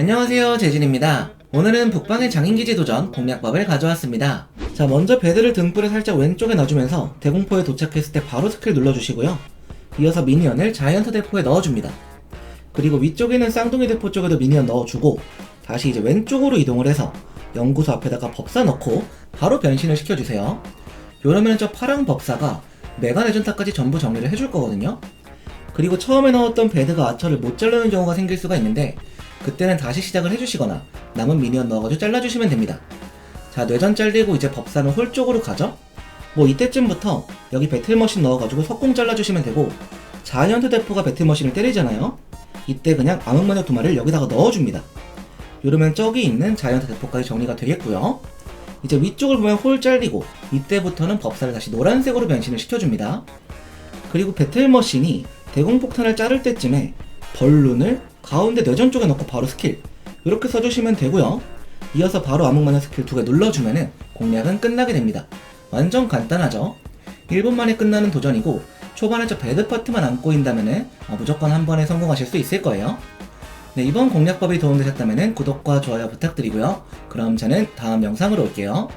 안녕하세요 재진입니다. 오늘은 북방의 장인기지 도전 공략법을 가져왔습니다. 자 먼저 배드를 등불에 살짝 왼쪽에 놔주면서 대공포에 도착했을 때 바로 스킬 눌러주시고요. 이어서 미니언을 자이언트 대포에 넣어줍니다. 그리고 위쪽에 있는 쌍둥이 대포 쪽에도 미니언 넣어주고 다시 이제 왼쪽으로 이동을 해서 연구소 앞에다가 법사 넣고 바로 변신을 시켜주세요. 이러면 저 파랑 법사가 메가 레전타까지 전부 정리를 해줄 거거든요. 그리고 처음에 넣었던 배드가 아처를 못 자르는 경우가 생길 수가 있는데 그때는 다시 시작을 해주시거나 남은 미니언 넣어가지고 잘라주시면 됩니다. 자 뇌전 잘리고 이제 법사는 홀 쪽으로 가죠? 뭐 이때쯤부터 여기 배틀머신 넣어가지고 석공 잘라주시면 되고 자이언트 대포가 배틀머신을 때리잖아요? 이때 그냥 암흑마녀 두 마리를 여기다가 넣어줍니다. 이러면 저기 있는 자이언트 대포까지 정리가 되겠고요. 이제 위쪽을 보면 홀 잘리고 이때부터는 법사를 다시 노란색으로 변신을 시켜줍니다. 그리고 배틀머신이 대공폭탄을 자를 때쯤에 벌룬을 가운데 내전 쪽에 넣고 바로 스킬. 이렇게 써주시면 되고요. 이어서 바로 암흑마녀 스킬 2개 눌러주면은 공략은 끝나게 됩니다. 완전 간단하죠? 1분 만에 끝나는 도전이고 초반에 저 배드 파트만 안 꼬인다면은 어, 무조건 한 번에 성공하실 수 있을 거예요. 네, 이번 공략법이 도움되셨다면 구독과 좋아요 부탁드리고요. 그럼 저는 다음 영상으로 올게요.